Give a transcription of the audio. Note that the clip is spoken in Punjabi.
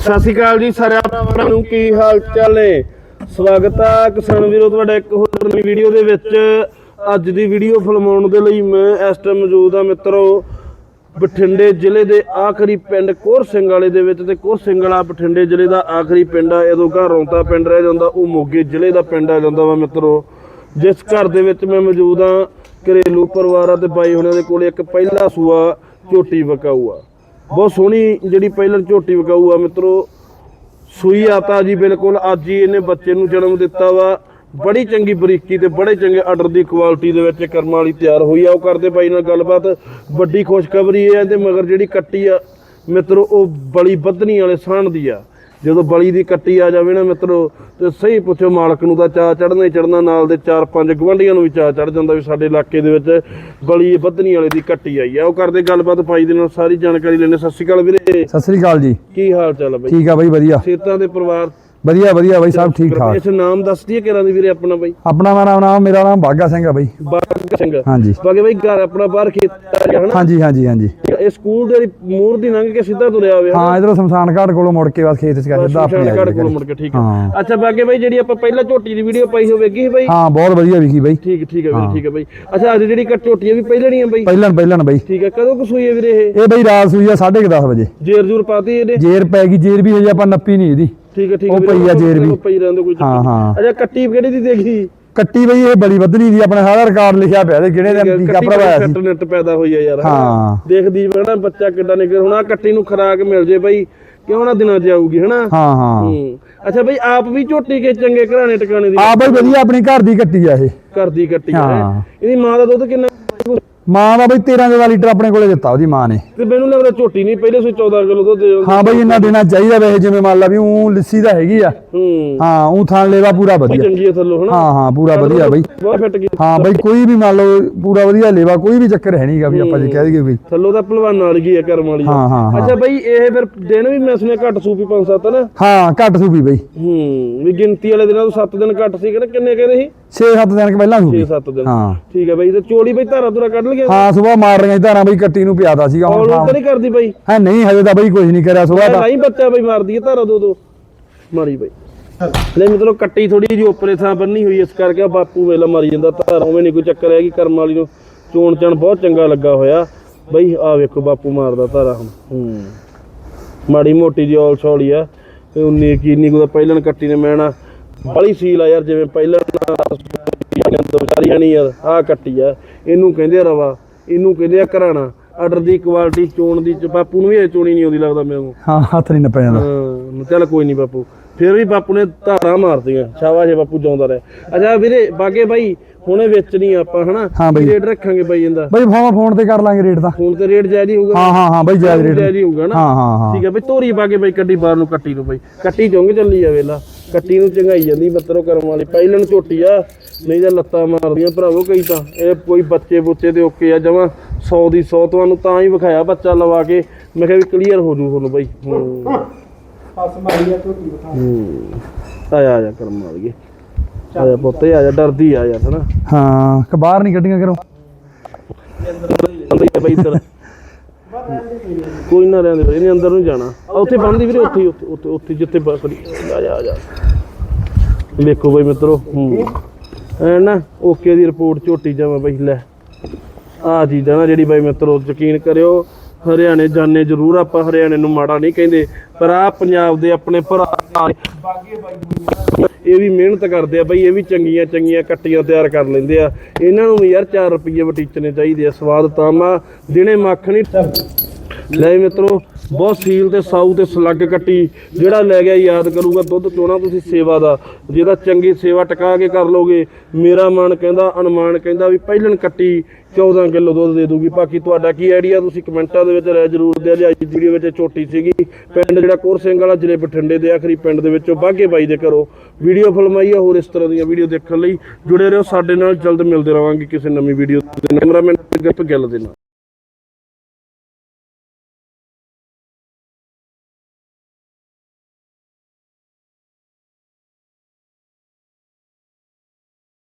ਸਤਿ ਸ਼੍ਰੀ ਅਕਾਲ ਜੀ ਸਾਰਿਆਂ ਭਰਾਵਾਂ ਨੂੰ, ਕੀ ਹਾਲ ਚਾਲ ਨੇ? ਸਵਾਗਤ ਆ ਕਿਸਾਨ ਵੀਰੋ, ਤੁਹਾਡਾ ਇੱਕ ਹੋਰ ਨਵੀਂ ਵੀਡੀਓ ਦੇ ਵਿੱਚ। ਅੱਜ ਦੀ ਵੀਡੀਓ ਫਿਲਮਾਉਣ ਦੇ ਲਈ ਮੈਂ ਇਸ ਟਾਈਮ ਮੌਜੂਦ ਆ ਮਿੱਤਰੋ, ਬਠਿੰਡੇ ਜ਼ਿਲ੍ਹੇ ਦੇ ਆਖਰੀ ਪਿੰਡ ਕੋਰ ਸਿੰਘ ਵਾਲੇ ਦੇ ਵਿੱਚ ਤੇ ਕੋਰ ਸਿੰਘ ਵਾਲਾ ਬਠਿੰਡੇ ਜ਼ਿਲ੍ਹੇ ਦਾ ਆਖਰੀ ਪਿੰਡ ਆ, ਇਹਦੋਂ ਘਰ ਰੌਂਤਾ ਪਿੰਡ ਰਹਿ ਜਾਂਦਾ, ਉਹ ਮੋਗੇ ਜ਼ਿਲ੍ਹੇ ਦਾ ਪਿੰਡ ਆ ਜਾਂਦਾ ਵਾ ਮਿੱਤਰੋ। ਜਿਸ ਘਰ ਦੇ ਵਿੱਚ ਮੈਂ ਮੌਜੂਦ ਆ, ਘਰੇਲੂ ਪਰਿਵਾਰ ਆ ਤੇ ਬਾਈ ਹੁਣਾਂ ਦੇ ਕੋਲ ਇੱਕ ਪਹਿਲਾ ਸੂਆ ਝੋਟੀ ਵਕਾਊ ਆ। ਬਹੁਤ ਸੋਹਣੀ ਜਿਹੜੀ ਪਹਿਲਾਂ ਝੋਟੀ ਵਕਾਊ ਆ ਮਿੱਤਰੋ। ਸੂਈ ਆਤਾ ਜੀ ਬਿਲਕੁਲ, ਅੱਜ ਹੀ ਇਹਨੇ ਬੱਚੇ ਨੂੰ ਜਨਮ ਦਿੱਤਾ ਵਾ। ਬੜੀ ਚੰਗੀ ਬਰੀਕੀ ਤੇ ਬੜੇ ਚੰਗੇ ਆਰਡਰ ਦੀ ਕੁਆਲਿਟੀ ਦੇ ਵਿੱਚ ਕਰਮਾਂ ਵਾਲੀ ਤਿਆਰ ਹੋਈ ਆ। ਉਹ ਕਰਦੇ ਬਾਈ ਨਾਲ ਗੱਲਬਾਤ। ਵੱਡੀ ਖੁਸ਼ਖਬਰੀ ਇਹ ਹੈ ਤੇ ਮਗਰ ਜਿਹੜੀ ਕੱਟੀ ਆ, ਮਿੱਤਰੋ, ਉਹ ਬਲੀ ਬੱਧਨੀ ਵਾਲੇ ਸਾਣ ਦੀ ਆ। ਜਦੋਂ ਬਲੀ ਦੀ ਕੱਟੀ ਆ ਜਾਵੇ ਨਾ ਮਿੱਤਰੋ ਤੇ ਸਹੀ ਪੁੱਛੋ ਮਾਲਕ ਨੂੰ ਤਾਂ ਚਾਹ ਚੜਨਾ ਹੀ ਚੜਨਾ ਨਾਲ ਦੇ ਚਾਰ ਪੰਜ ਗਵੰਡੀਆਂ ਨੂੰ ਵੀ ਚਾਹ ਚੜ ਜਾਂਦਾ ਵੀ ਸਾਡੇ ਇਲਾਕੇ ਦੇ ਵਿੱਚ ਬਲੀ ਬੱਧਨੀ ਵਾਲੇ ਦੀ ਕੱਟੀ ਆਈ ਆ। ਉਹ ਕਰਦੇ ਗੱਲਬਾਤ ਪਾਈ ਦੇ ਨਾਲ ਸਾਰੀ ਜਾਣਕਾਰੀ ਲੈਣੇ ਸਤਿ ਸ਼੍ਰੀ ਅਕਾਲ ਵੀਰੇ। ਸਤਿ ਸ੍ਰੀ ਅਕਾਲ ਜੀ। ਕੀ ਹਾਲ ਚਾਲ ਆ ਬਾਈ? ਠੀਕ ਆ ਬਾਈ ਵਧੀਆ। ਸੇਤਾਂ ਦੇ ਪਰਿਵਾਰ ਵਧੀਆ ਵਧੀਆ ਬਾਈ ਸਭ ਠੀਕ ਠਾਕ। ਇਸ ਨਾਮ ਦੱਸ ਦਈਏ ਕਿਹੜਾ ਦੀ ਵੀਰੇ ਆਪਣਾ ਬਾਈ? ਆਪਣਾ ਮੇਰਾ ਨਾਮ ਮੇਰਾ ਨਾਮ ਬਾਗਾ ਸਿੰਘ ਆ ਬਾਈ। ਬਾਗ ਸਿੰਘ। ਹਾਂਜੀ। ਬਾਗੇ ਬਾਈ ਘਰ ਆਪਣਾ ਬਾਹਰ ਖੇਤ ਹਨਾ? ਹਾਂਜੀ ਹਾਂਜੀ ਹਾਂਜੀ। ਇਹ ਸਕੂਲ ਦੇ ਮੂਰ ਦੀ ਲੰਘ ਕੇ ਸਿੱਧਾ ਤੁਰਿਆ ਹੋਵੇ ਹਾਂ ਇਧਰੋਂ ਸ਼ਮਸ਼ਾਨ ਘਾਟ ਕੋਲੋਂ ਮੁੜ ਕੇ ਬਸ ਖੇਤ ਚ ਕਰ ਸਿੱਧਾ ਆਪਣੇ ਸ਼ਮਸ਼ਾਨ ਘਾਟ ਕੋਲ ਮੁੜ ਕੇ ਠੀਕ ਹੈ। ਅੱਛਾ ਬਾਗੇ ਬਾਈ ਜਿਹੜੀ ਆਪਾਂ ਪਹਿਲਾਂ ਝੋਟੀ ਦੀ ਵੀਡੀਓ ਪਾਈ ਹੋਵੇਗੀ ਬਾਈ? ਹਾਂ ਬਹੁਤ ਵਧੀਆ ਵਿਕੀ ਬਾਈ। ਠੀਕ ਠੀਕ ਹੈ ਵੀਰੇ ਠੀਕ ਹੈ ਬਾਈ। ਅੱਛਾ ਅੱਜ ਜਿਹੜੀ ਕੱਟ ਝੋਟੀ ਹੈ ਵੀ ਪਹਿਲਾਂ ਨਹੀਂ ਹੈ ਬਾਈ? ਪਹਿਲਣ ਪਹਿਲਣ ਬਾਈ। ਠੀਕ ਹੈ ਕਦੋਂ ਕੁ ਸੂਈ ਹੈ ਵੀਰੇ ਇਹ? ਇਹ ਬਾਈ ਰਾਤ ਸੂਈ ਆ 10:30 ਵਜੇ। ਜੇਰ ਜੂਰ ਪਾਤੀ ਇਹਨੇ? ਜੇਰ ਪੈ ਗਈ ਜੇਰ ਵੀ ਹਜੇ ਆਪਾਂ ਨੱਪੀ ਨਹੀਂ ਇਹਦੀ। ਠੀਕ ਹੈ ਠੀਕ ਹੈ ਉਹ ਪਈ ਆ ਜੇਰ ਵੀ। ਪਈ ਰਹਿੰਦੇ ਕੋਈ ਹਾਂ। ਹਾਂ। ਅੱਛਾ ਕੱਟੀ ਕਿਹੜੀ ਦੀ ਦੇਖੀ ਕੱਟੀ ਬਈ ਇਹ ਬੜੀ ਵਧਣੀ ਦੀ ਆਪਣੇ ਸਾਰਾ ਰਿਕਾਰਡ ਲਿਖਿਆ ਪਿਆ ਤੇ ਕਿਹੜੇ ਦਿਨ ਟੀਕਾ ਭਰਵਾਇਆ ਸੀ ਸੈਟ ਨੈਟ ਪੈਦਾ ਹੋਈ ਆ ਯਾਰ ਹਾਂ। ਦੇਖਦੀ ਬਣਾ ਬੱਚਾ ਕਿੱਡਾ ਨਿਕਲ ਹੁਣ ਆ ਕੱਟੀ ਨੂੰ ਖਰਾਕ ਮਿਲ ਜੇ ਬਾਈ ਕਿਉਂ ਨਾ ਦਿਨਾਂ ਚ ਆਊਗੀ ਹਨਾ ਹਾਂ ਹਾਂ ਅੱਛਾ ਬਈ ਆਪ ਵੀ ਝੋਟੀ ਕੇ ਚੰਗੇ ਘਰਾਣੇ ਟਿਕਾਣੇ ਦੀ ਆ ਬਾਈ ਵਧੀਆ ਆਪਣੀ ਘਰ ਦੀ ਕੱਟੀ ਆ ਇਹ ਘਰ ਦੀ ਕੱਟੀ ਆ। ਇਹਦੀ ਮਾਂ ਦਾ ਦੁੱਧ ਕਿੰਨਾ ਮਾਂ ਦਾ ਬਈ 13 14 ਲੀਟਰ ਆਪਣੇ ਕੋਲੇ ਦਿੱਤਾ ਉਹਦੀ ਮਾਂ ਨੇ। ਤੇ ਮੈਨੂੰ ਲੱਗਦਾ ਝੋਟੀ ਨਹੀਂ ਪਹਿਲੇ ਸੋ 14 ਕਿਲੋ ਦੁੱਧ ਦੇ। ਹਾਂ ਬਈ ਇੰਨਾ ਦੇਣਾ ਚਾਹੀਦਾ ਵੈਸੇ ਜਿਵੇਂ ਮੰਨ ਲਾ ਵੀ ਉਹ ਲਿੱਸੀ ਦਾ ਹੈਗੀ ਆ। ਹੂੰ। ਹਾਂ ਉਹ ਥਾਂ ਲੈਵਾ ਪੂਰਾ ਵਧੀਆ। ਚੰਗੀ ਹੈ ਥੱਲੋਂ ਹਨਾ? ਹਾਂ ਹਾਂ ਪੂਰਾ ਵਧੀਆ ਬਈ। ਹਾਂ ਬਈ ਕੋਈ ਵੀ ਮੰਨ ਲਓ ਪੂਰਾ ਵਧੀਆ ਲੈਵਾ ਕੋਈ ਵੀ ਚੱਕਰ ਹੈ ਨਹੀਂਗਾ ਵੀ ਆਪਾਂ ਜੇ ਕਹਿ ਦਈਏ ਵੀ। ਥੱਲੋਂ ਤਾਂ ਭਲਵਾਨ ਨਾਲ ਗਈ ਆ ਕਰਮ ਵਾਲੀ ਹਾਂ ਹਾਂ ਹਾਂ। ਅੱਛਾ ਬਈ ਇਹ ਫਿਰ ਦਿਨ ਵੀ ਮੈਂ ਸੁਣਿਆ ਘੱਟ ਸੂਪੀ ਪੰਜ ਸੱਤ ਨਾ? ਹਾਂ ਘੱਟ ਸੂਪੀ ਬਈ। ਹੂੰ ਵੀ ਗਿਣਤੀ ਵਾਲੇ ਦਿਨਾਂ ਤੋਂ 7 ਦਿਨ ਘੱਟ ਸੀ ਕਿੰਨੇ ਕਹਿੰਦੇ ਸੀ? 6-7 ਦਿਨ ਕੁ ਪਹਿਲਾਂ ਸੂਪੀ 6-7 ਦਿਨ। ਹਾਂ। ਠੀਕ ਹੈ ਬਈ ਤੇ ਚੋਲੀ ਬਈ ਧਾਰਾ ਧੁਰਾ ਕੱਢ ਲਈਆਂ? ਹਾਂ ਸਵੇਰ ਮਾਰ ਰਹੀਆਂ ਧਾਰਾਂ ਬਈ ਕੱਟੀ ਨੂੰ ਪਿਆਦਾ ਸੀਗਾ ਹੁਣ ਤਾਂ ਨਹੀਂ ਕਰਦੀ ਬਈ? ਹੈ ਨਹੀਂ ਹਜੇ ਤਾਂ ਬਈ ਕੁਝ ਨਹੀਂ ਕਰਿਆ ਸਵੇਰ ਦਾ ਨਹੀਂ ਬੱਚਾ ਬਈ ਮਾਰਦੀ ਹੈ ਧਾਰਾ ਦੋ ਦੋ। ਮਾਰੀ ਬਈ। ਲੈ ਮਿੱਤਰੋ ਕੱਟੀ ਥੋੜੀ ਜਿਹੀ ਉੱਪਰੇ ਥਾਂ ਬੰਨੀ ਹੋਈ ਇਸ ਕਰਕੇ ਬਾਪੂ ਵੇਲਾ ਮਾਰੀ ਜਾਂਦਾ ਧਾਰਾ ਉਵੇਂ ਨਹੀਂ ਕੋਈ ਚੱਕਰ ਹੈਗੀ ਕਰਮ ਵਾਲੀ ਨੂੰ ਚੋਣ ਚਣ ਬਹੁਤ ਚੰਗਾ ਲੱਗਾ ਹੋਇਆ। ਬਈ ਆ ਵੇਖੋ ਬਾਪੂ ਮਾਰਦਾ ਧਾਰਾ ਹੁਣ। ਹੂੰ। ਮਾੜੀ ਮੋਟੀ ਜੀ ਔਲ ਛੋਲੀ ਆ। ਤੇ ਉਨੀ ਕੀਨੀ ਕੋ ਪਹਿਲਾਂ ਕੱਟੀ ਨੇ ਮੈਣਾ ਬੜੀ ਸੀਲ ਆ ਯਾਰ ਜਿਵੇਂ ਪਹਿਲਾਂ ਵਿਚਾਰੀਆਂ ਨਹੀਂ ਯਾਰ ਆ ਕੱਟੀ ਆ। ਇਹਨੂੰ ਕਹਿੰਦੇ ਰਵਾ ਇਹਨੂੰ ਕਹਿੰਦੇ ਆ ਘਰਾਣਾ। ਆਰਡਰ ਦੀ ਕੁਆਲਿਟੀ ਚੋਣ ਦੀ ਚ- ਬਾਪੂ ਨੂੰ ਵੀ ਇਹ ਚੋਣੀ ਨਹੀਂ ਆਉਂਦੀ ਲੱਗਦਾ ਮੈਨੂੰ ਹਾਂ ਹੱਥ ਨਹੀਂ ਨੱਪਿਆ ਜਾਂਦਾ। ਹਾਂ ਚੱਲ ਕੋਈ ਨਹੀਂ ਬਾਪੂ। ਫਿਰ ਵੀ ਬਾਪੂ ਨੇ ਧਾਰਾਂ ਮਾਰਤੀਆਂ ਸ਼ਾਬਾਸ਼ ਬਾਪੂ ਜਿਉਂਦਾ ਰਹੇ। ਅੱਛਾ ਵੀਰੇ ਬਾਗੇ ਬਾਈ ਹੁਣੇ ਵੇਚਣੀ ਆਪਾਂ ਹਨਾ? ਰੇਟ ਰੱਖਾਂਗੇ ਬਾਈ ਇਹਦਾ। ਬਈ ਫੋਨ ਫੋਨ ਤੇ ਕਰ ਲਾਂਗੇ ਰੇਟ ਤਾਂ। ਫੋਨ ਤੇ ਰੇਟ ਜਾਇਜ਼ ਹੀ ਹੋਊਗਾ ਹਾਂ ਹਾਂ ਹਾਂ ਬਈ ਜਾਇਜ਼ ਰੇਟ। ਜਾਇਜ਼ ਹੀ ਹੋਊਗਾ ਨਾ। ਹਾਂ ਹਾਂ ਠੀਕ ਹੈ ਬਈ ਤੋਰੀ ਕੇ ਬਈ ਕੱਟੀ ਬਾਹਰ ਨੂੰ ਕੱਟੀ ਨੂੰ ਬਈ। ਕੱਟੀ ਚੁੰਗ ਚੱਲੀ ਆ ਵੇਲਾ। ਕੱਟੀ ਨੂੰ ਚੰਗਾਈ ਜਾਂਦੀ ਬੱਤਰੋ ਕਰਮ ਵਾਲੀ। ਪਹਿਲਣ ਝੋਟੀ ਆ ਨਹੀਂ ਤਾਂ ਲੱਤਾਂ ਮਾਰਦੀਆਂ ਭਰਾਵੋ ਕਈ ਤਾਂ। ਇਹ ਕੋਈ ਬੱਚੇ ਬੁੱਚੇ ਦੇ ਓਕੇ ਆ ਜਮਾ 100 ਦੀ 100 ਤੁਹਾਨੂੰ ਤਾਂ ਹੀ ਵਿਖਾਇਆ ਬੱਚਾ ਲਵਾ ਕੇ। ਮੈਂ ਕਿਹਾ ਵੀ ਕਲੀਅਰ ਹੋ ਜੂ ਤੁਹਾਨੂੰ ਬਈ। ਹੂੰ। ਹੂੰ। ਆਇਆ ਆਇਆ ਕਰਮ ਵਾਲੀਏ। ਆਇਆ ਪੁੱਤੇ ਆਇਆ ਡਰਦੀ ਆ ਯਾਰ ਹਨਾ। ਹਾਂ ਕਿ ਬਾਹਰ ਨਹੀਂ ਕੱਢੀਆਂ ਕਰੋ ਬਈ ਬਈ ਇੱਧਰ। ਕੋਈ ਨਾ ਰਹਿੰਦੇ ਬਈ ਇਹਨੇ ਅੰਦਰ ਨੂੰ ਜਾਣਾ। ਆ ਉੱਥੇ ਬੰਦੀ ਵੀਰੇ ਉੱਥੇ ਹੀ, ਉੱਥੇ ਉੱਥੇ ਉੱਥੇ ਜਿੱਥੇ ਬਸ ਆ ਜਾ ਆ ਜਾ। ਵੇਖੋ ਬਈ ਮਿੱਤਰੋ ਹੂੰ। ਐ ਨਾ ਓਕੇ ਦੀ ਰਿਪੋਰਟ ਝੋਟੀ ਜਾਵਾਂ ਬਈ ਲੈ। ਆ ਚੀਜ਼ਾਂ ਨਾ ਜਿਹੜੀ ਬਾਈ ਮਿੱਤਰੋ ਯਕੀਨ ਕਰਿਓ ਹਰਿਆਣੇ ਜਾਣੇ, ਜ਼ਰੂਰ ਆਪਾਂ ਹਰਿਆਣੇ ਨੂੰ ਮਾੜਾ ਨਹੀਂ ਕਹਿੰਦੇ, ਪਰ ਆ ਪੰਜਾਬ ਦੇ ਆਪਣੇ ਭਰਾ ਇਹ ਵੀ ਮਿਹਨਤ ਕਰਦੇ ਆ ਬਈ, ਇਹ ਵੀ ਚੰਗੀਆਂ ਚੰਗੀਆਂ ਕੱਟੀਆਂ ਤਿਆਰ ਕਰ ਲੈਂਦੇ ਆ। ਇਹਨਾਂ ਨੂੰ ਵੀ ਯਾਰ 4 ਰੁਪਏ ਵਟੀਚਣੇ ਚਾਹੀਦੇ ਆ, ਸਵਾਦ ਤਾਂ ਮਾ ਦਿਨੇ ਮੱਖਣੀ ਲੈ ਮਿੱਤਰੋ ਬਹੁਤ ਸੀਲ ਤੇ ਸਾਊ ਤੇ ਸਲੱਗ ਕੱਟੀ, ਜਿਹੜਾ ਲੈ ਗਿਆ ਯਾਦ ਕਰੂਗਾ ਦੁੱਧ ਚੋਣਾ ਤੁਸੀਂ ਸੇਵਾ ਦਾ। ਜਿਹਦਾ ਚੰਗੀ ਸੇਵਾ ਟਿਕਾ ਕੇ ਕਰ ਲੋਗੇ, ਮੇਰਾ ਮਨ ਕਹਿੰਦਾ, ਅਨੁਮਾਨ ਕਹਿੰਦਾ ਵੀ ਪਹਿਲਣ ਕੱਟੀ 14 ਕਿਲੋ ਦੁੱਧ ਦੇ ਦੂਗੀ। ਬਾਕੀ ਤੁਹਾਡਾ ਕੀ ਆਈਡੀਆ ਤੁਸੀਂ ਕਮੈਂਟਾਂ ਦੇ ਵਿੱਚ ਰਹਿ ਜ਼ਰੂਰ ਦਿਓ ਜੀ। ਅੱਜ ਦੀ ਵੀਡੀਓ ਵਿੱਚ ਛੋਟੀ ਸੀਗੀ। ਪਿੰਡ ਜਿਹੜਾ ਕੋਰ ਸਿੰਘ ਵਾਲਾ, ਜ਼ਿਲ੍ਹੇ ਬਠਿੰਡੇ ਦੇ ਆਖਰੀ ਪਿੰਡ ਦੇ ਵਿੱਚੋਂ ਬਾਗੇ ਬਾਈ ਦੇ ਘਰੋਂ ਵੀਡੀਓ ਫਿਲਮਾਈ ਆ, ਹੋਰ ਇਸ ਤਰ੍ਹਾਂ ਦੀਆਂ ਵੀਡੀਓ ਦੇਖਣ ਲਈ ਜੁੜੇ ਰਹੋ। ਸਾਡੇ ਨਾਲ ਜਲਦ ਮਿਲਦੇ ਰਵਾਂਗੇ ਕਿਸੇ ਨਵੀਂ ਵੀਡੀਓ ਦੇ ਕੈਮਰਾਮੈਨ ਗੱਪ ਗਿੱਲ ਦੇ ਨਾਲ।